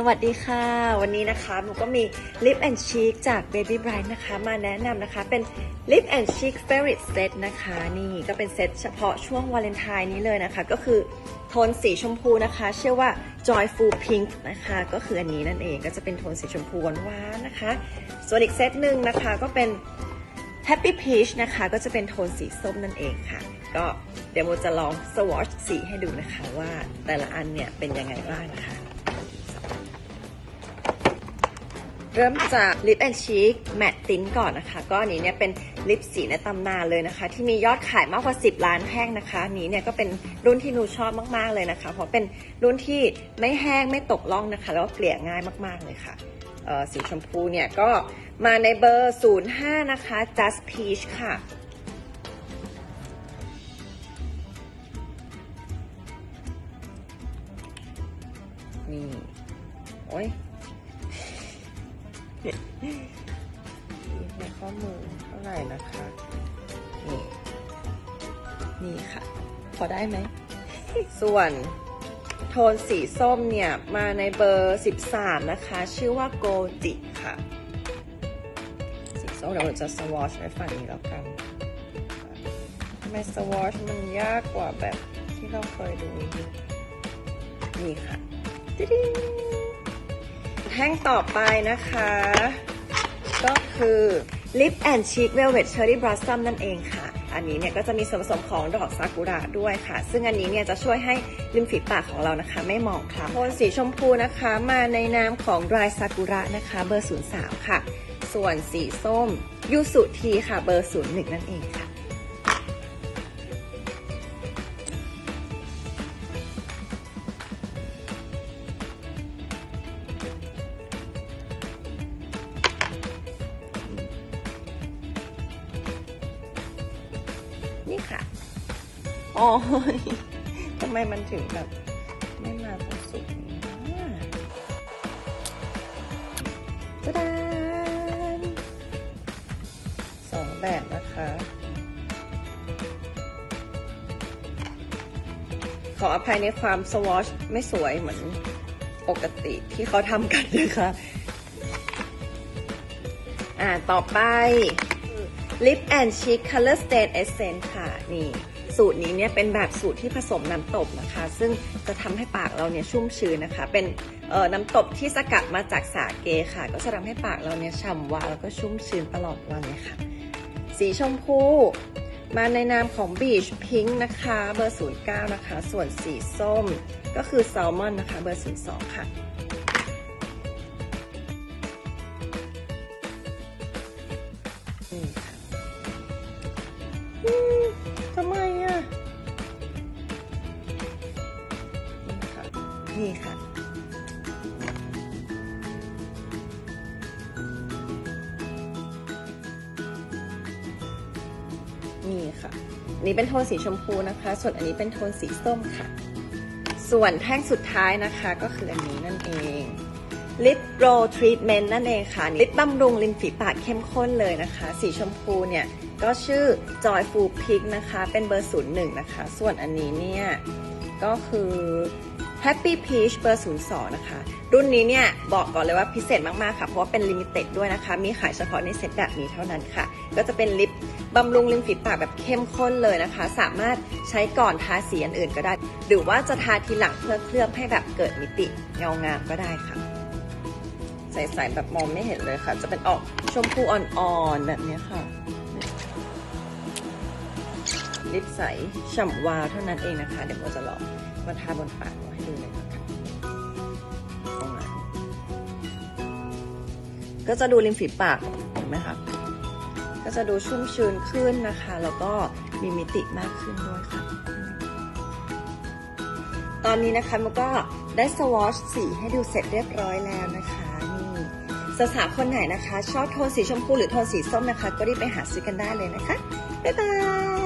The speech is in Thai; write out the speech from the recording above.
สวัสดีค่ะ วันนี้นะคะหนูก็มี Lip and Cheek จาก Baby Bright นะคะ มาแนะนำนะคะ เป็น Lip and Cheek Favorite Set นะคะ นี่ก็เป็นเซตเฉพาะช่วงวาเลนไทน์นี้เลยนะคะ ก็คือโทนสีชมพูนะคะ เชื่อว่า Joyful Pink นะคะ ก็คืออันนี้นั่นเองก็จะเป็นโทนสีชมพูหวานๆนะคะ ส่วนอีกเซตหนึ่งนะคะก็เป็น Happy Peach นะคะ ก็จะเป็นโทนสีส้มนั่นเองค่ะ ก็เดี๋ยวโมจะลองสวอชสีให้ดูนะคะว่าแต่ละอันเนี่ยเป็นยังไงบ้างนะคะ เริ่มจาก Lip and Cheek Matte Tint ก่อนนะคะ ก็อันนี้เนี่ยเป็นลิปสีในตำนานเลยนะคะ ที่มียอดขายมากกว่า 10 ล้านแท่งนะคะนี้เนี่ยก็เป็นรุ่นที่หนูชอบมากๆเลยนะคะ เพราะเป็นรุ่นที่ไม่แห้งไม่ตกล่องนะคะ แล้วก็เกลี่ยง่ายมากๆเลยค่ะสีชมพูเนี่ยก็มาในเบอร์ 05 นะคะ Just Peach ค่ะนี่ โอ้ย ในข้อมือเท่าไหร่นะคะนี่นี่ค่ะ พอได้ไหม ส่วนโทนสีส้มเนี่ย มาในเบอร์ 13 นะคะ ชื่อว่าโกจิค่ะ สีส้มเดี๋ยวเราจะสวอชในฝั่งนี้แล้วกันทำไมสวอชมันยากกว่าแบบที่เราเคยดูนี่ค่ะ ติ๊ด แท่งต่อไปนะคะ ก็คือ Lip and Cheek Velvet Cherry Blossom นั่นเองค่ะ อันนี้เนี่ยก็จะมีส่วนผสมของดอกซากุระด้วยค่ะ ซึ่งอันนี้เนี่ยจะช่วยให้ริมฝีปากของเรานะคะ ไม่หมองคล้ำโทนสีชมพูนะคะ มาในนามของ Dry Sakura นะคะเบอร์ 03 ค่ะ ส่วนสีส้มยูสุทีค่ะเบอร์ 01 นั่นเองค่ะ อ๋อทำไมมันถึงแบบ ไม่มาตรงสุดนี้นะตะดานสองแบบนะคะ ขออภัยในความสวอชไม่สวยเหมือนปกติที่เขาทำกันนะคะอ่า ต่อไป Lip and Cheek Color Stain Essence ค่ะนี่สูตรนี้เนี่ยเป็นแบบสูตรที่ผสมน้ำตบนะคะ ซึ่งจะทำให้ปากเราเนี่ยชุ่มชื้นนะคะ เป็นน้ำตบที่สกัดมาจากสาเกค่ะ ก็จะทำให้ปากเราเนี่ยฉ่ำวาวแล้วก็ชุ่มชื้นตลอดวันเลยค่ะ สีชมพู มาในนามของ Beach Pink นะคะเบอร์ 09 นะคะ ส่วนสีส้มก็คือ Salmon นะคะเบอร์ 02 ค่ะ ทำไมอะนี่ค่ะนี่ค่ะนี่ค่ะ นี่เป็นโทนสีชมพูนะคะ ส่วนอันนี้เป็นโทนสีส้มค่ะ ส่วนแท่งสุดท้ายนะคะก็คืออันนี้นั่นเอง ลิปโรทรีทเมนต์นั่นเองค่ะลิปบำรุงริมฝีปากเข้มข้นเลยนะคะ สีชมพูเนี่ย ก็ชื่อ Joyful Pink นะคะ เป็นเบอร์ 01 นะคะ ส่วนอันนี้เนี่ย ก็คือ Happy Peach เบอร์ 02 นะคะ รุ่นนี้เนี่ย บอกก่อนเลยว่าพิเศษมาก ๆ ค่ะ เพราะว่าเป็นลิมิเต็ดด้วยนะคะ มีขายเฉพาะในเซตแบบนี้เท่านั้นค่ะ ก็จะเป็นลิปบำรุงริมฝีปากแบบเข้มข้นเลยนะคะ สามารถใช้ก่อนทาสีอันอื่นก็ได้ หรือว่าจะทาทีหลังเพื่อเคลือบให้แบบเกิดมิติเงางามก็ได้ค่ะ ใสๆแบบมองไม่เห็นเลยค่ะ จะเป็นออกชมพูอ่อนๆแบบนี้ค่ะ ลิปใสฉ่ำวาวเท่านั้นเองนะคะ เดี๋ยวโมจะลองมาทาบนปากเราให้ดูเลยนะคะตรงนั้นก็จะดูริมฝีปากเห็นไหมคะก็จะดูชุ่มชื้นขึ้นนะคะ แล้วก็มีมิติมากขึ้นด้วยค่ะ ตอนนี้นะคะมันก็ได้สวอชสีให้ดูเสร็จเรียบร้อยแล้วนะคะ สาวๆคนไหนนะคะ ชอบโทนสีชมพูหรือโทนสีส้มนะคะ ก็รีบไปหาซื้อกันได้เลยนะคะ บ๊ายบาย